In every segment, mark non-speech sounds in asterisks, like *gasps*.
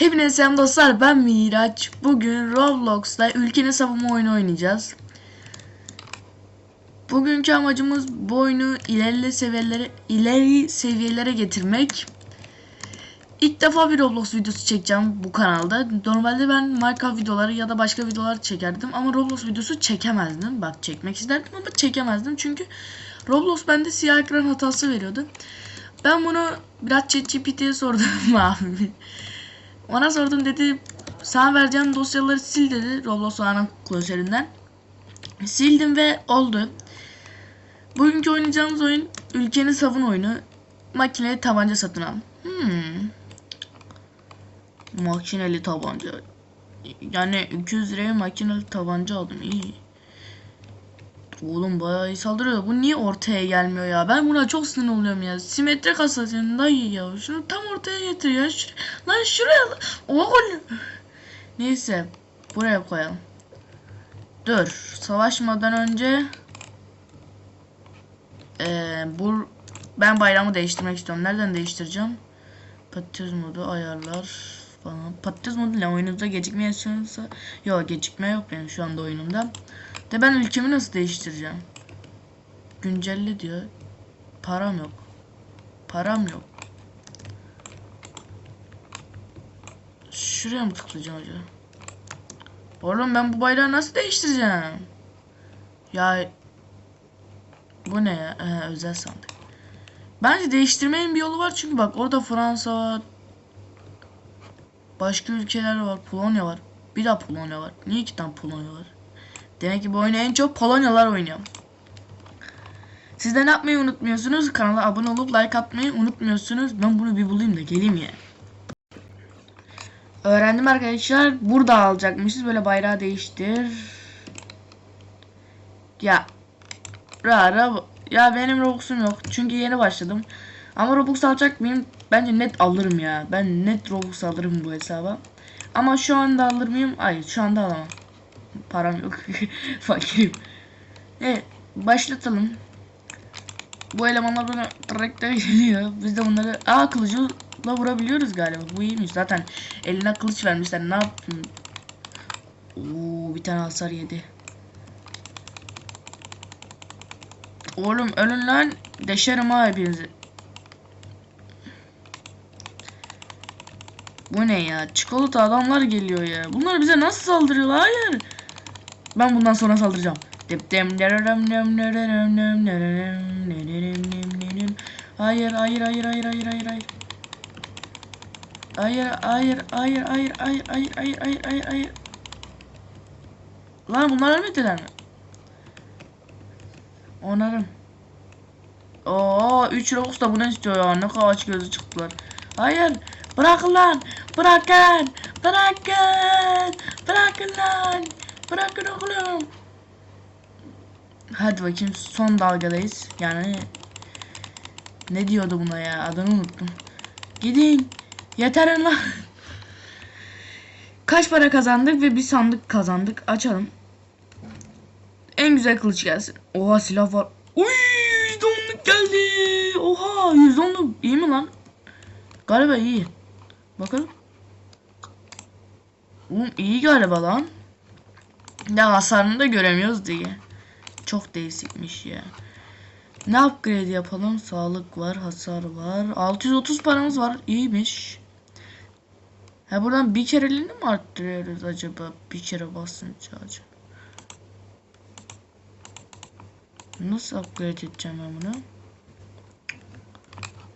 Hepinize selam dostlar ben Miraç. Bugün Roblox'ta ülkenin savunma oyunu oynayacağız. Bugünkü amacımız bu oyunu ileri seviyelere ileri seviyelere getirmek. İlk defa bir Roblox videosu çekeceğim bu kanalda. Normalde ben Minecraft videoları ya da başka videolar çekerdim ama Roblox videosu çekemezdim. Bak çekmek isterdim ama çekemezdim çünkü Roblox bende siyah ekran hatası veriyordu. Ben bunu biraz ChatGPT'ye sordum *laughs* abi. Ona sordum dedi sana vereceğim dosyaları sil dedi Roblox ana klasöründen. Sildim ve oldu. Bugünkü oynayacağımız oyun ülkenin savun oyunu. Makineli tabanca satın al. Hmm. Makineli tabanca. Yani 200 liraya makineli tabanca aldım iyi. Oğlum bayağı iyi saldırıyor. Bu niye ortaya gelmiyor ya? Ben buna çok sinir oluyorum ya. Simetri kasasının dayı ya. Şunu tam ortaya getir ya. Şur lan şuraya. Oğlum. Neyse. Buraya koyalım. Dur. Savaşmadan önce ee, bu ben bayramı değiştirmek istiyorum. Nereden değiştireceğim? Patates modu ayarlar falan. Patates modu ne oyununuzda gecikme yaşanırsa yok gecikme yok benim şu anda oyunumda. De ben ülkemi nasıl değiştireceğim? Güncelle diyor. Param yok. Param yok. Şuraya mı tıklayacağım acaba? Oğlum ben bu bayrağı nasıl değiştireceğim? Ya bu ne ya? Ee, özel sandık. Bence değiştirmenin bir yolu var çünkü bak orada Fransa var. Başka ülkeler var. Polonya var. Bir daha Polonya var. Niye iki tane Polonya var? Demek ki bu oyunu en çok Polonyalar oynuyor. Siz de ne yapmayı unutmuyorsunuz? Kanala abone olup like atmayı unutmuyorsunuz. Ben bunu bir bulayım da geleyim ya. Öğrendim arkadaşlar. Burada alacakmışız. Böyle bayrağı değiştir. Ya. Rara. Ya benim Robux'um yok. Çünkü yeni başladım. Ama Robux alacak mıyım? Bence net alırım ya. Ben net Robux alırım bu hesaba. Ama şu anda alır mıyım? Hayır şu anda alamam. Param yok. *laughs* Fakirim. Evet başlatalım. Bu elemanlar bana traktör geliyor. Biz de bunları aa kılıcıyla vurabiliyoruz galiba. Bu iyiymiş. Zaten eline kılıç vermişler. Ne yapayım? Oo bir tane hasar yedi. Oğlum ölün lan. Deşerim ha hepinizi. Bu ne ya? Çikolata adamlar geliyor ya. Bunlar bize nasıl saldırıyorlar? Hayır. Ben bundan sonra saldıracağım. Hayır, hayır, hayır, hayır, hayır, hayır, hayır. Hayır, hayır, hayır, hayır, hayır, hayır, hayır, hayır, hayır, hayır. Lan bunlar ölmediler mi? Onarım. Oo, 3 Robux da bunu istiyor ya. Ne kadar aç gözü çıktılar. Hayır. Bırakın lan. Bırakın. Bırakın. Bırakın lan. Bırakın oğlum. Hadi bakayım son dalgadayız. Yani ne diyordu buna ya? Adını unuttum. Gidin. Yeter lan. Kaç para kazandık ve bir sandık kazandık. Açalım. En güzel kılıç gelsin. Oha silah var. Uy, %10'luk geldi. Oha, %10'luk iyi mi lan? Galiba iyi. Bakalım. Oğlum iyi galiba lan. Ya hasarını da göremiyoruz diye. Çok değişikmiş ya. Ne upgrade yapalım? Sağlık var, hasar var. 630 paramız var. İyiymiş. Ha buradan bir kereliğini mi arttırıyoruz acaba? Bir kere basınca acaba. Nasıl upgrade edeceğim ben bunu?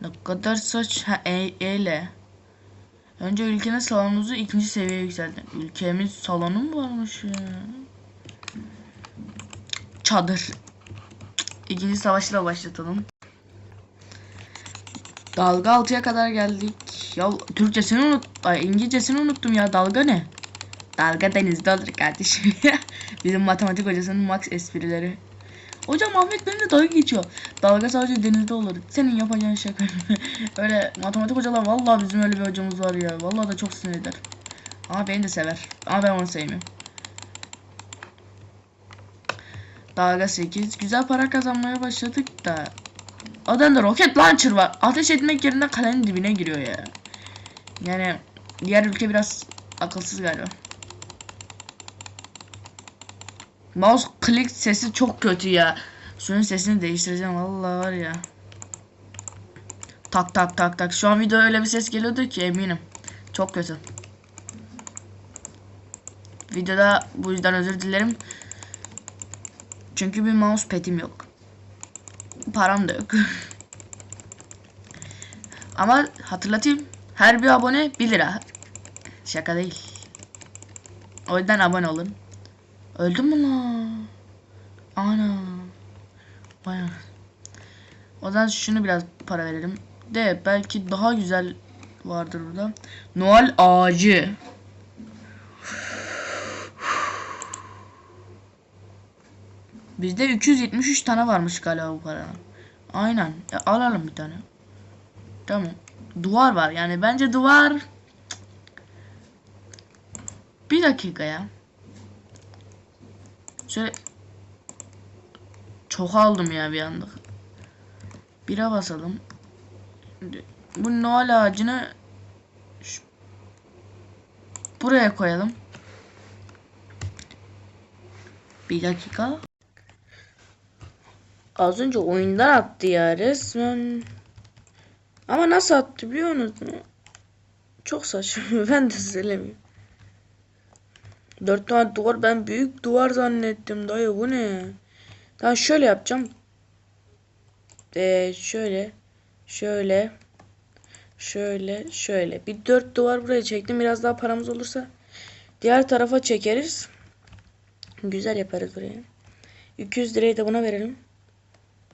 Ne kadar saç ha e, e ile. Önce ülkenin salonunuzu ikinci seviyeye yükseltin. Ülkemiz salonu mu varmış ya? Çadır. İkinci savaşla başlatalım. Dalga altıya kadar geldik. Ya Türkçesini unut, ay İngilizcesini unuttum ya. Dalga ne? Dalga denizde olur kardeşim. *laughs* Bizim matematik hocasının max esprileri. Hocam Ahmet benimle dalga geçiyor. Dalga sadece denizde olur. Senin yapacağın şaka. *laughs* öyle matematik hocalar vallahi bizim öyle bir hocamız var ya. Vallahi da çok sinir. Ama beni de sever. Ama ben onu sevmiyorum. Dalga 8. Güzel para kazanmaya başladık da. Adamda roket launcher var. Ateş etmek yerine kalenin dibine giriyor ya. Yani Diğer ülke biraz akılsız galiba. Mouse click sesi çok kötü ya. Şunun sesini değiştireceğim vallahi var ya. Tak tak tak tak. Şu an video öyle bir ses geliyordur ki eminim. Çok kötü. Videoda bu yüzden özür dilerim. Çünkü bir mouse petim yok. Param da yok. *laughs* Ama hatırlatayım. Her bir abone 1 lira. Şaka değil. O yüzden abone olun. Öldüm mü lan? Ana. Baya. O zaman şunu biraz para verelim. De belki daha güzel vardır burada. Noel ağacı. Bizde 273 tane varmış galiba bu para. Aynen. E, alalım bir tane. Tamam. Duvar var yani bence duvar. Bir dakika ya. Şöyle çok aldım ya bir anda. Bire basalım. Bu Noel ağacını şu- buraya koyalım. Bir dakika. Az önce oyundan attı ya resmen. Ama nasıl attı biliyor musunuz? Çok saçma. *laughs* ben de söylemiyorum. Dört tane duvar ben büyük duvar zannettim dayı bu ne? Tamam şöyle yapacağım. Ee, şöyle. Şöyle. Şöyle. Şöyle. Bir dört duvar buraya çektim. Biraz daha paramız olursa diğer tarafa çekeriz. Güzel yaparız buraya. 200 lirayı da buna verelim.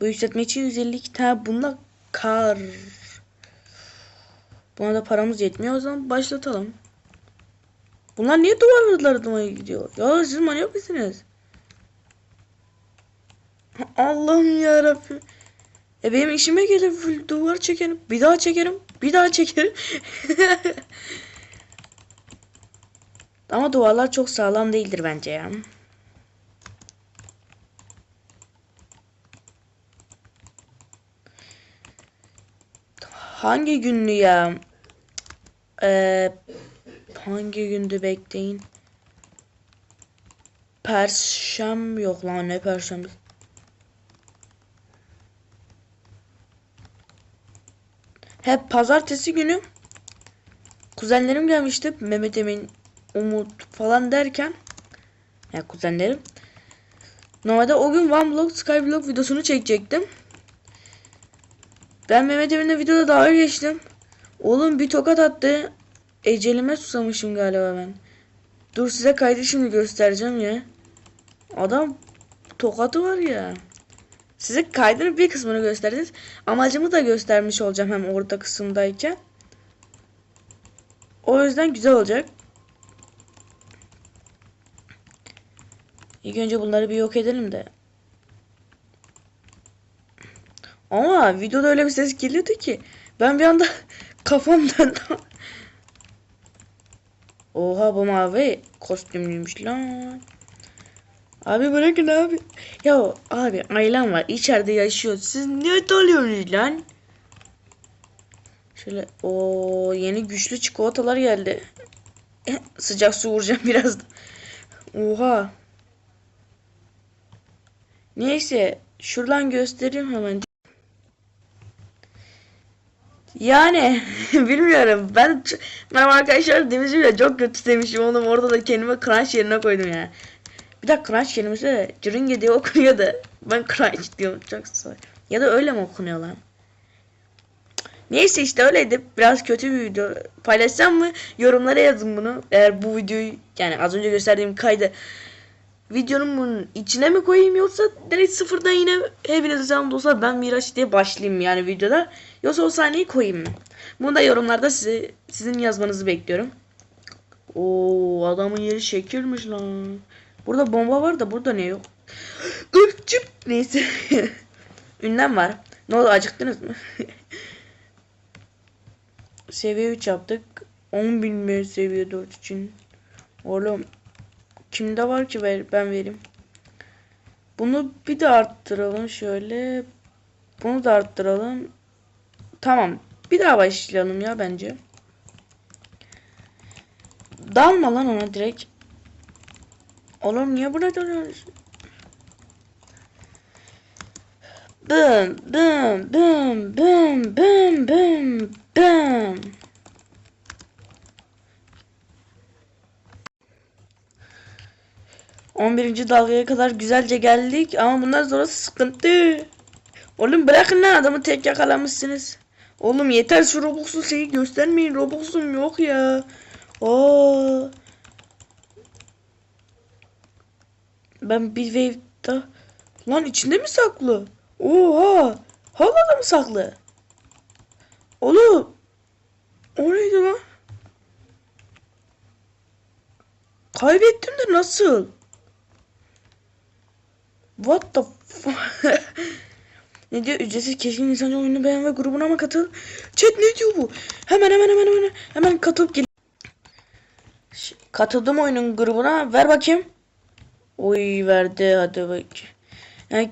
Bu yükseltme için 152 tane bununla kar. Buna da paramız yetmiyor. O zaman başlatalım. Bunlar niye duvarlarıma gidiyor? Ya siz manyak mısınız? Allah'ım ya Rabbim. E benim işime gelir full duvar çekerim. Bir daha çekerim. Bir daha çekerim. *laughs* Ama duvarlar çok sağlam değildir bence ya. Hangi günlü ya? Ee, hangi gündü bekleyin. Perşem yok lan ne perşembe. Hep pazartesi günü kuzenlerim gelmişti. Mehmet Emin, Umut falan derken ya kuzenlerim. Normalde o gün One Block Skyblock videosunu çekecektim. Ben Mehmet Emin'le videoda dalga geçtim. Oğlum bir tokat attı. Ecelime susamışım galiba ben. Dur size kaydı şimdi göstereceğim ya. Adam tokatı var ya. Size kaydının bir kısmını göstereceğiz. Amacımı da göstermiş olacağım hem orta kısımdayken. O yüzden güzel olacak. İlk önce bunları bir yok edelim de. Ama videoda öyle bir ses geliyordu ki. Ben bir anda *laughs* kafam döndü. Oha bu mavi kostümlüymüş lan. Abi bırakın abi. Ya abi ailem var içeride yaşıyor. Siz niye dalıyorsunuz lan? Şöyle o yeni güçlü çikolatalar geldi. *laughs* Sıcak su vuracağım biraz. Oha. Neyse şuradan göstereyim hemen. Yani *laughs* bilmiyorum. Ben merhaba arkadaşlar demişim ya çok kötü demişim oğlum orada da kendime crunch yerine koydum ya. Bir de crunch kelimesi de cringe diye okunuyor da ben crunch diyorum çok saçma. Ya da öyle mi okunuyor lan? Neyse işte öyleydi. Biraz kötü bir video. Paylaşsam mı? Yorumlara yazın bunu. Eğer bu videoyu yani az önce gösterdiğim kaydı videonun bunun içine mi koyayım yoksa direkt sıfırdan yine hepinize selam olsa ben Miraç diye başlayayım yani videoda. Yoksa o sahneyi koyayım mı? Bunu da yorumlarda size, sizin yazmanızı bekliyorum. Oo adamın yeri şekilmiş lan. Burada bomba var da burada ne yok? *gasps* Çıp. Neyse. *laughs* Ünlem var. Ne oldu acıktınız mı? *laughs* seviye 3 yaptık. 10.000 mi seviye 4 için? Oğlum kimde var ki ver, ben vereyim. Bunu bir de arttıralım şöyle. Bunu da arttıralım. Tamam. Bir daha başlayalım ya bence. dalma lan ona direkt. Oğlum niye buna dalıyorsun? Bım bım bım bım bım bım bım. On birinci dalgaya kadar güzelce geldik ama bundan sonrası sıkıntı. Oğlum bırakın lan adamı tek yakalamışsınız. Oğlum yeter şu Robux'un şeyi göstermeyin. Robux'um yok ya. Aa. Ben bir wave'da... Lan içinde mi saklı? Oha. Hala da mı saklı? Oğlum. O neydi lan? Kaybettim de nasıl? What the fuck? *laughs* ne diyor? Ücretsiz keşke insancı oyunu beğen ve grubuna mı katıl? Chat ne diyor bu? Hemen hemen hemen hemen hemen katılıp gel. Katıldım oyunun grubuna. Ver bakayım. Oy verdi hadi bak. Yani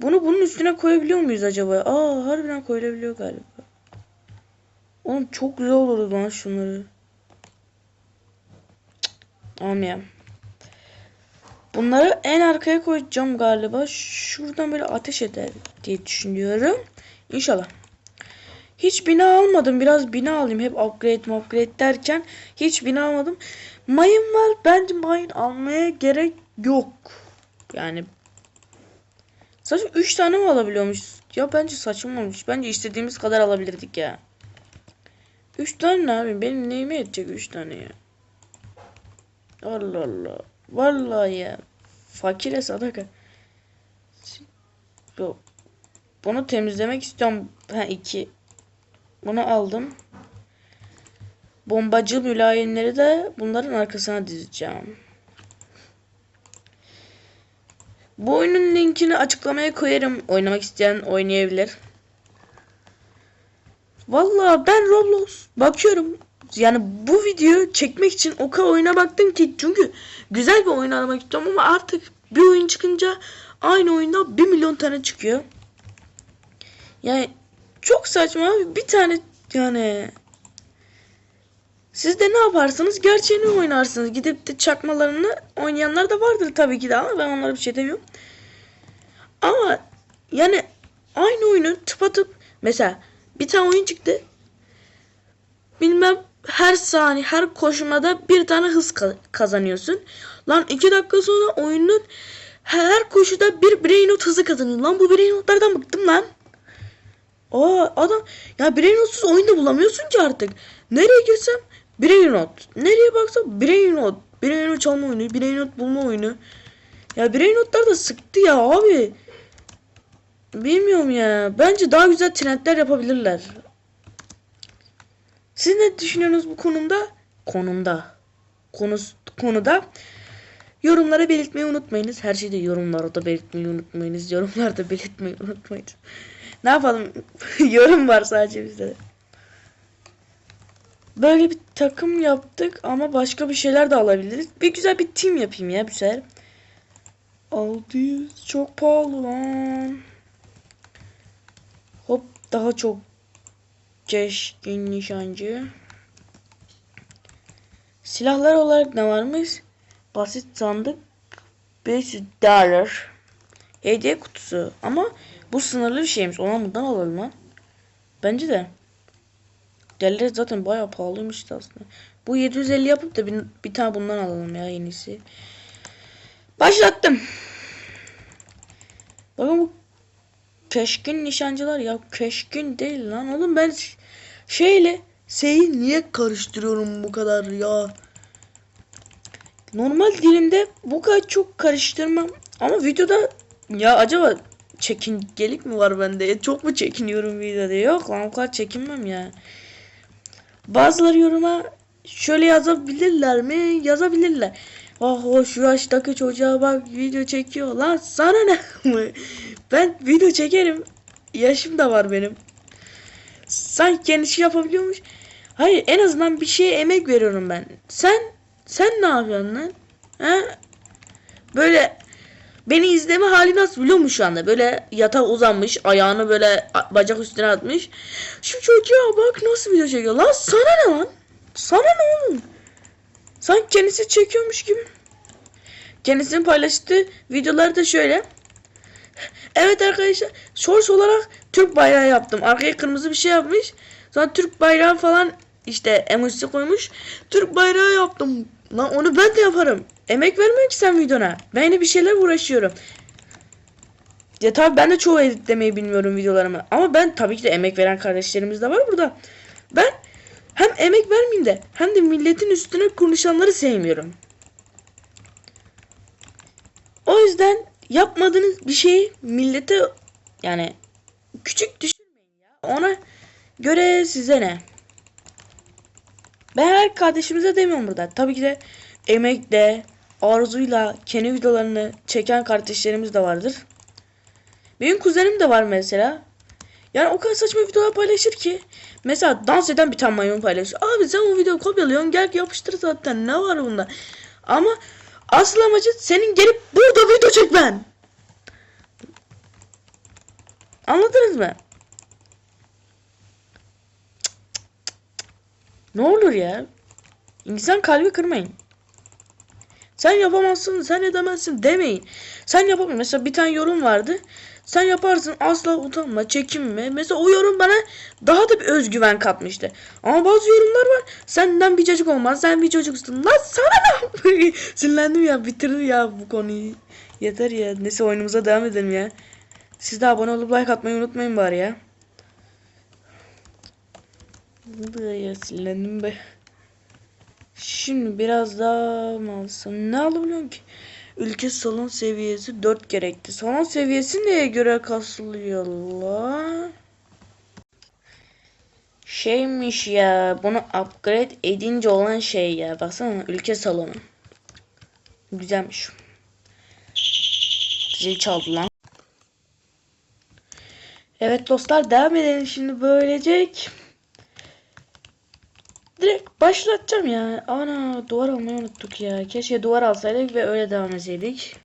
bunu bunun üstüne koyabiliyor muyuz acaba? Aa harbiden koyulabiliyor galiba. Oğlum çok güzel olurdu lan şunları. Olmuyor. Bunları en arkaya koyacağım galiba. Şuradan böyle ateş eder diye düşünüyorum. İnşallah. Hiç bina almadım. Biraz bina alayım. Hep upgrade upgrade derken hiç bina almadım. Mayın var. Bence mayın almaya gerek yok. Yani Sadece 3 tane mi alabiliyormuş? Ya bence saçma olmuş. Bence istediğimiz kadar alabilirdik ya. 3 tane ne abi? Benim neyime yetecek 3 tane ya? Allah Allah. Vallahi ya. Fakire sadaka. Bu. Bunu temizlemek istiyorum. Ha 2. Bunu aldım. Bombacı mülayimleri de bunların arkasına dizeceğim. Bu oyunun linkini açıklamaya koyarım. Oynamak isteyen oynayabilir. Vallahi ben Roblox bakıyorum. Yani bu videoyu çekmek için o kadar oyuna baktım ki çünkü güzel bir oyun aramak istiyorum ama artık bir oyun çıkınca aynı oyunda 1 milyon tane çıkıyor. Yani çok saçma. Bir tane yani siz de ne yaparsınız? Gerçeğini oynarsınız. Gidip de çakmalarını oynayanlar da vardır tabii ki de ama ben onlara bir şey demiyorum. Ama yani aynı oyunu tıpatıp mesela bir tane oyun çıktı. Bilmem her saniye her koşmada bir tane hız ka- kazanıyorsun. Lan iki dakika sonra oyunun her koşuda bir brainrot hızı kazanıyor. Lan bu brainrotlardan bıktım lan. Aa adam ya brainrotsuz oyunda bulamıyorsun ki artık. Nereye girsem brainrot. Nereye baksam brainrot. Brainrot çalma oyunu, brainrot bulma oyunu. Ya brainrotlar da sıktı ya abi. Bilmiyorum ya. Bence daha güzel trendler yapabilirler. Siz ne düşünüyorsunuz bu konumda? Konumda. Konus, konuda. Yorumlara belirtmeyi unutmayınız. Her şeyde yorumlarda belirtmeyi unutmayınız. Yorumlarda belirtmeyi unutmayınız. Ne yapalım? *laughs* Yorum var sadece bizde. Böyle bir takım yaptık ama başka bir şeyler de alabiliriz. Bir güzel bir team yapayım ya bu sefer. 600 çok pahalı lan. Hop daha çok keskin nişancı. Silahlar olarak ne varmış? Basit sandık 500 dolar. Hediye kutusu ama bu sınırlı bir şeymiş. Ona bundan alalım lan. Bence de. Diğerleri zaten bayağı pahalıymış aslında. Bu 750 yapıp da bir, bir tane bundan alalım ya yenisi. Başlattım. Bakın bu keşkin nişancılar ya keşkin değil lan oğlum ben şeyle şeyi niye karıştırıyorum bu kadar ya. Normal dilimde bu kadar çok karıştırmam ama videoda ya acaba çekingelik mi var bende? Çok mu çekiniyorum videoda? Yok lan o kadar çekinmem ya. Bazıları yoruma şöyle yazabilirler mi? Yazabilirler. Ah o şu yaştaki çocuğa bak video çekiyor lan sana ne? Ben video çekerim. Yaşım da var benim. Sanki kendisi yapabiliyormuş. Hayır en azından bir şeye emek veriyorum ben. Sen sen ne yapıyorsun lan? Ha? Böyle Beni izleme hali nasıl biliyor musun şu anda? Böyle yatağa uzanmış, ayağını böyle bacak üstüne atmış. Şu çocuğa bak nasıl video çekiyor. Lan sana ne lan? Sana ne oğlum? Sanki kendisi çekiyormuş gibi. Kendisinin paylaştığı videoları da şöyle. Evet arkadaşlar shorts olarak Türk bayrağı yaptım. Arkaya kırmızı bir şey yapmış. Sonra Türk bayrağı falan işte emojisi koymuş. Türk bayrağı yaptım. Lan onu ben de yaparım. Emek vermiyor ki sen videona. Ben yine bir şeyler uğraşıyorum. Ya tabii ben de çoğu editlemeyi bilmiyorum videolarımı. Ama ben tabii ki de emek veren kardeşlerimiz de var burada. Ben hem emek vermeyeyim de hem de milletin üstüne konuşanları sevmiyorum. O yüzden yapmadığınız bir şeyi millete yani küçük düşürmeyin ya. Ona göre size ne? Ben her kardeşimize demiyorum burada. Tabii ki de emekle, arzuyla kendi videolarını çeken kardeşlerimiz de vardır. Benim kuzenim de var mesela. Yani o kadar saçma videolar paylaşır ki. Mesela dans eden bir tane maymun paylaşıyor. Abi sen o videoyu kopyalıyorsun gel yapıştır zaten ne var bunda. Ama asıl amacı senin gelip burada video çekmen. Anladınız mı? Ne olur ya. İnsan kalbi kırmayın. Sen yapamazsın, sen edemezsin demeyin. Sen yapamıyorsun. Mesela bir tane yorum vardı. Sen yaparsın asla utanma, çekinme. Mesela o yorum bana daha da bir özgüven katmıştı. Ama bazı yorumlar var. Senden bir çocuk olmaz, sen bir çocuksun. Lan sana ne? *laughs* Sinirlendim ya, bitirdim ya bu konuyu. Yeter ya. Neyse oyunumuza devam edelim ya. Siz de abone olup like atmayı unutmayın bari ya. Ya sinirlendim be. Şimdi biraz daha mı alsam? Ne alabiliyorum ki? Ülke salon seviyesi 4 gerekti. Salon seviyesi neye göre kasılıyor la? Şeymiş ya. Bunu upgrade edince olan şey ya. Baksana ülke salonu. Güzelmiş. Zil çaldı lan. Evet dostlar devam edelim şimdi böylecek. Direkt başlatacağım ya. Ana duvar almayı unuttuk ya. Keşke duvar alsaydık ve öyle devam etseydik.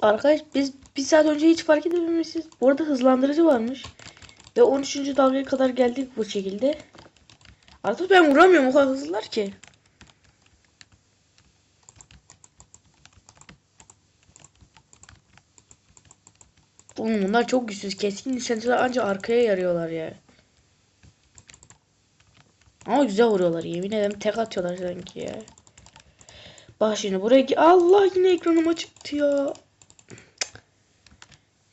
Arkadaş biz bir saat önce hiç fark edememişiz. Bu arada hızlandırıcı varmış. Ve 13. dalgaya kadar geldik bu şekilde. Artık ben vuramıyorum o kadar hızlılar ki. Oğlum bunlar çok güçsüz. Keskin nişancılar ancak arkaya yarıyorlar ya. Ama güzel vuruyorlar. Yemin ederim tek atıyorlar sanki ya. Bak şimdi buraya Allah yine ekranım açıktı ya.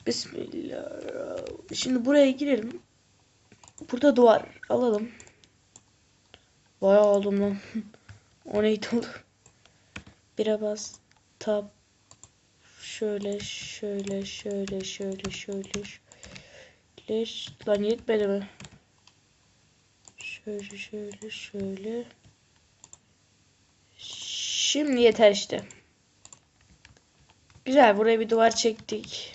Bismillah. Şimdi buraya girelim. Burada duvar alalım. Bayağı aldım lan. *laughs* o neydi oldu? Bire bas. Tab. Şöyle şöyle şöyle şöyle şöyle. şöyle. Lan yetmedi mi? Şöyle şöyle şöyle. Şimdi yeter işte. Güzel buraya bir duvar çektik.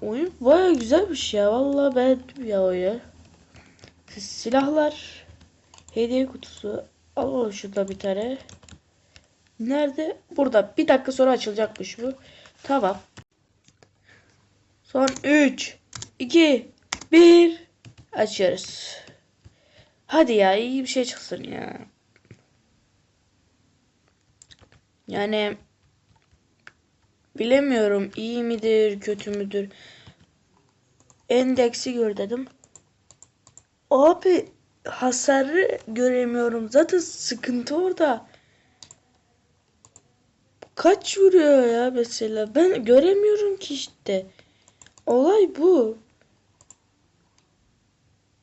Oyun baya güzelmiş ya. Vallahi beğendim ya oyunu. Silahlar. Hediye kutusu. Alalım şurada bir tane. Nerede? Burada. Bir dakika sonra açılacakmış bu. Tamam. Son 3 2 1 Açıyoruz. Hadi ya iyi bir şey çıksın ya. Yani bilemiyorum iyi midir kötü müdür. Endeksi gör dedim. Abi hasarı göremiyorum. Zaten sıkıntı orada. Kaç vuruyor ya mesela? Ben göremiyorum ki işte. Olay bu.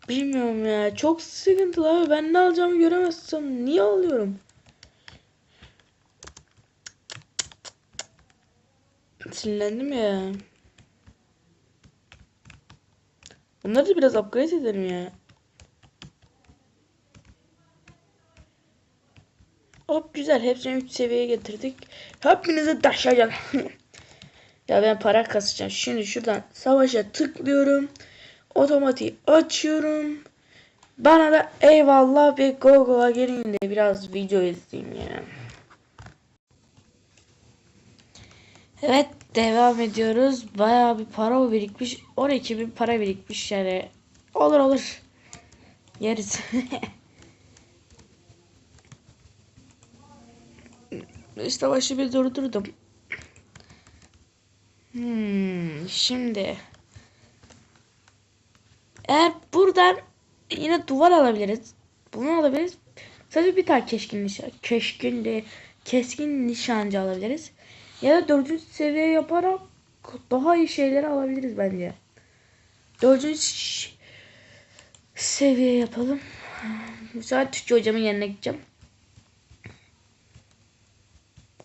Bilmiyorum ya. Çok sıkıntılı abi. Ben ne alacağımı göremezsem niye alıyorum? Sinirlendim ya. Bunları da biraz upgrade edelim ya. Hop güzel. Hepsini 3 seviyeye getirdik. Hepinize taşıyacağım. *laughs* ya ben para kasacağım. Şimdi şuradan savaşa tıklıyorum. Otomatik açıyorum. Bana da eyvallah bir Google'a gelin de biraz video izleyeyim ya. Evet devam ediyoruz. Bayağı bir para birikmiş. 12 bin para birikmiş yani. Olur olur. Yeriz. *laughs* işte başı bir durdurdum. Hmm, şimdi eğer buradan yine duvar alabiliriz. Bunu alabiliriz. Sadece bir tane keskin nişan, keskin de keskin nişancı alabiliriz. Ya da dördüncü seviye yaparak daha iyi şeyleri alabiliriz bence. Dördüncü seviye yapalım. Mesela Türkçe hocamın yanına gideceğim.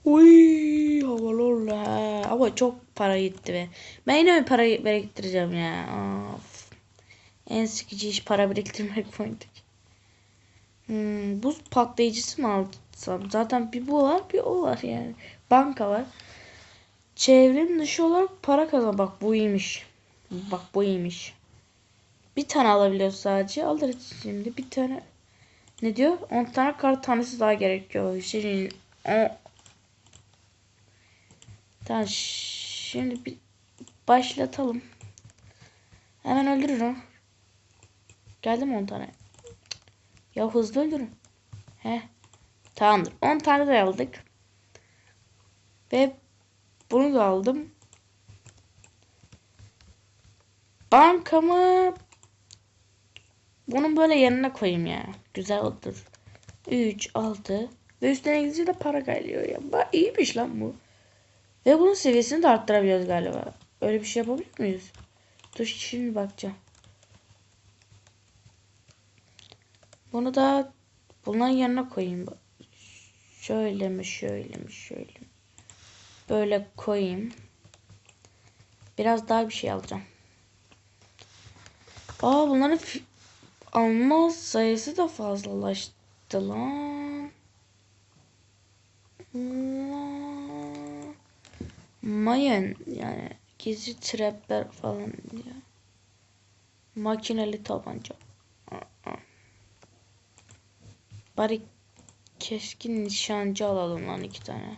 Uy havalı oldu ha. Ama çok para gitti be. Ben yine mi para biriktireceğim ya? Of. En sıkıcı iş para biriktirmek point. Hmm, buz patlayıcısı mı alsam? Zaten bir bu var bir o var yani. Banka var. Çevrim dışı olarak para kazan. Bak bu iyiymiş. Bak bu iyiymiş. Bir tane alabiliyoruz sadece. Alırız şimdi. Bir tane. Ne diyor? 10 tane kart tanesi daha gerekiyor. Şimdi o Tamam şimdi bir başlatalım. Hemen öldürürüm. Geldi mi 10 tane? Ya hızlı öldürün. He. Tamamdır. 10 tane de aldık. Ve bunu da aldım. Bankamı bunun böyle yanına koyayım ya. Güzel olur. 3, 6 ve üstüne gidince de para geliyor ya. Ba iyiymiş lan bu. Ve bunun seviyesini de arttırabiliyoruz galiba. Öyle bir şey yapabilir miyiz? Dur şimdi bakacağım. Bunu da bunların yanına koyayım. Şöyle mi şöyle mi şöyle mi? Böyle koyayım. Biraz daha bir şey alacağım. Aa bunların alma sayısı da fazlalaştı lan. Lan. Mayın yani gizli trapler falan ya. Makineli tabanca. Aa. Bari keskin nişancı alalım lan iki tane.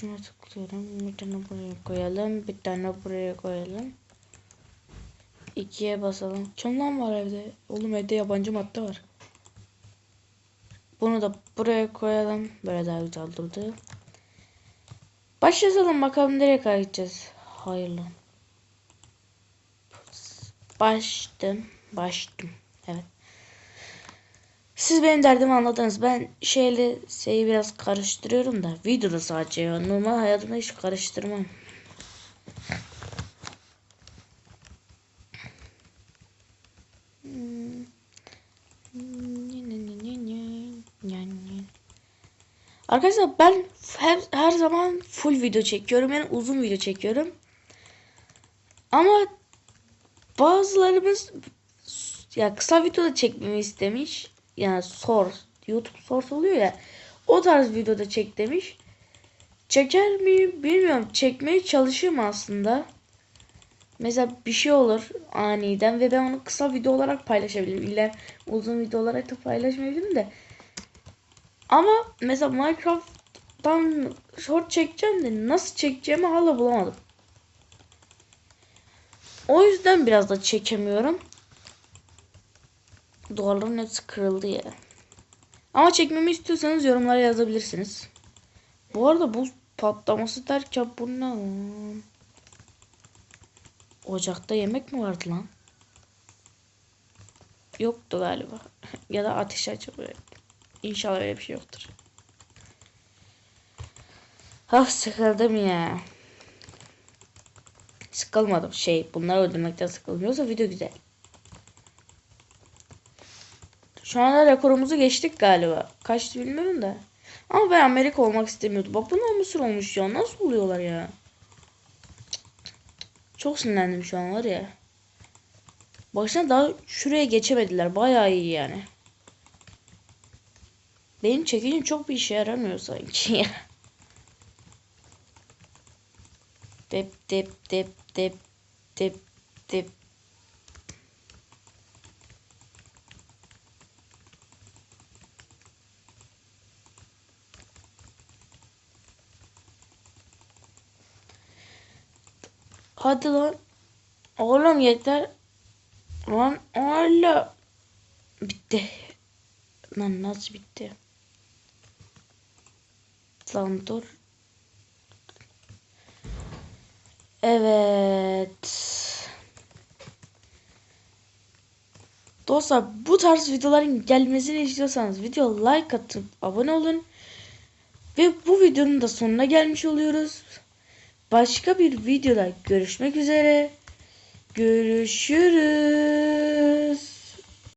Şuna tıklıyorum. Bir tane buraya koyalım. Bir tane buraya koyalım. İkiye basalım. Kim lan var evde? Oğlum evde yabancı madde var. Bunu da buraya koyalım. Böyle daha güzel durdu. Başlayalım bakalım nereye kadar gideceğiz. Hayırlı. Baştım. Baştım. Siz benim derdimi anladınız. Ben şeyle şeyi biraz karıştırıyorum da. Videoda sadece ya. Normal hayatımda hiç karıştırmam. Arkadaşlar ben her, her zaman full video çekiyorum. Yani uzun video çekiyorum. Ama bazılarımız ya kısa video çekmemi istemiş. Yani source, YouTube source oluyor ya. O tarz videoda çek demiş. Çeker mi bilmiyorum. Çekmeye çalışıyorum aslında. Mesela bir şey olur aniden ve ben onu kısa video olarak paylaşabilirim. İlla uzun video olarak da paylaşmayabilirim de. Ama mesela Minecraft'tan short çekeceğim de nasıl çekeceğimi hala bulamadım. O yüzden biraz da çekemiyorum. Duvarların hepsi kırıldı ya. Ama çekmemi istiyorsanız yorumlara yazabilirsiniz. Bu arada buz patlaması derken bu ne lan? Ocakta yemek mi vardı lan? Yoktu galiba. *laughs* ya da ateş açılıyor. İnşallah öyle bir şey yoktur. Ah sıkıldım ya. Sıkılmadım. Şey bunları öldürmekten sıkılmıyorsa video güzel. Şu anda rekorumuzu geçtik galiba. Kaçtı bilmiyorum da. Ama ben Amerika olmak istemiyordum. Bak bunlar Mısır olmuş ya. Nasıl oluyorlar ya? Çok sinirlendim şu an var ya. Baksana daha şuraya geçemediler. Bayağı iyi yani. Benim çekicim çok bir işe yaramıyor sanki ya. Dep dep dep dep dep dep. Hadi lan. Oğlum yeter. Lan hala bitti. Lan nasıl bitti? Lan dur. Evet. Dostlar bu tarz videoların gelmesini istiyorsanız video like atıp abone olun. Ve bu videonun da sonuna gelmiş oluyoruz. Başka bir videoda görüşmek üzere. Görüşürüz.